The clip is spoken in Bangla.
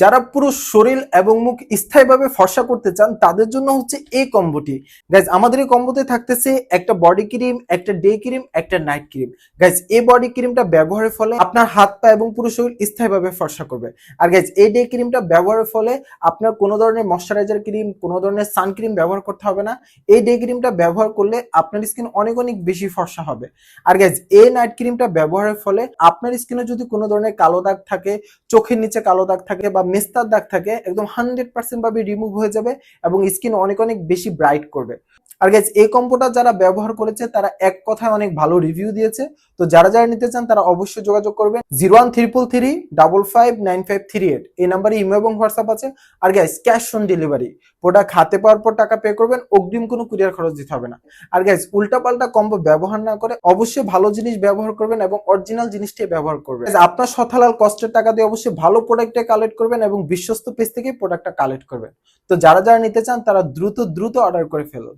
যারা পুরো শরীর এবং মুখ স্থায়ীভাবে ফর্সা করতে চান, তাদের জন্য হচ্ছে এই কম্বোটি। গাইজ আমাদের এই কম্বোতে থাকতেছে একটা বডি ক্রিম একটা ডে ক্রিম একটা নাইট ক্রিম গাইজ এই বডি ক্রিমটা ব্যবহারের ফলে আপনার হাত পা এবং পুরো শরীর স্থায়ীভাবে ফর্সা করবে। আর গাইজ এই ডে ক্রিমটা ব্যবহারের ফলে আপনার কোনো ধরনের ময়শ্চারাইজার ক্রিম কোনো ধরনের সান ক্রিম ব্যবহার করতে হবে না। এই ডে ক্রিমটা ব্যবহার করলে আপনার স্কিন অনেক অনেক বেশি ফর্সা হবে। আর গাইজ এই নাইট ক্রিমটা ব্যবহারের ফলে আপনার স্কিনে যদি কোনো ধরনের কালো দাগ থাকে, চোখের নিচে কালো দাগ থাকে বা মেস্তার দাগ থাকে, একদম হান্ড্রেড পার্সেন্ট ভাবে রিমুভ হয়ে যাবে এবং স্কিন অনেক অনেক বেশি ব্রাইট করবে। আর গাইজ এই কম্বোটা যারা ব্যবহার করেছে, তারা এক কথায় অনেক ভালো রিভিউ দিয়েছে। তো যারা যারা নিতে চান, তারা অবশ্যই যোগাযোগ করবেন zero one triple three double five nine five three eight এই নাম্বারে ইমো এবং হোয়াটসঅ্যাপ আছে। আর guys cash on delivery product হাতে পাওয়ার পর টাকা পে করবেন, অগ্রিম কোনো কুরিয়ার খরচ দিতে হবে না। আর গাইজ উল্টাপাল্টা কম্বো ব্যবহার না করে অবশ্যই ভালো জিনিস ব্যবহার করবেন এবং অরিজিনাল জিনিসটাই ব্যবহার করবেন। আপনার সথালাল কষ্টের টাকা দিয়ে অবশ্যই ভালো প্রোডাক্টটা কালেক্ট করবেন এবং বিশ্বস্ত পেজ থেকে প্রোডাক্টটা কালেক্ট করবেন। তো যারা যারা নিতে চান, তারা দ্রুত দ্রুত অর্ডার করে ফেলুন।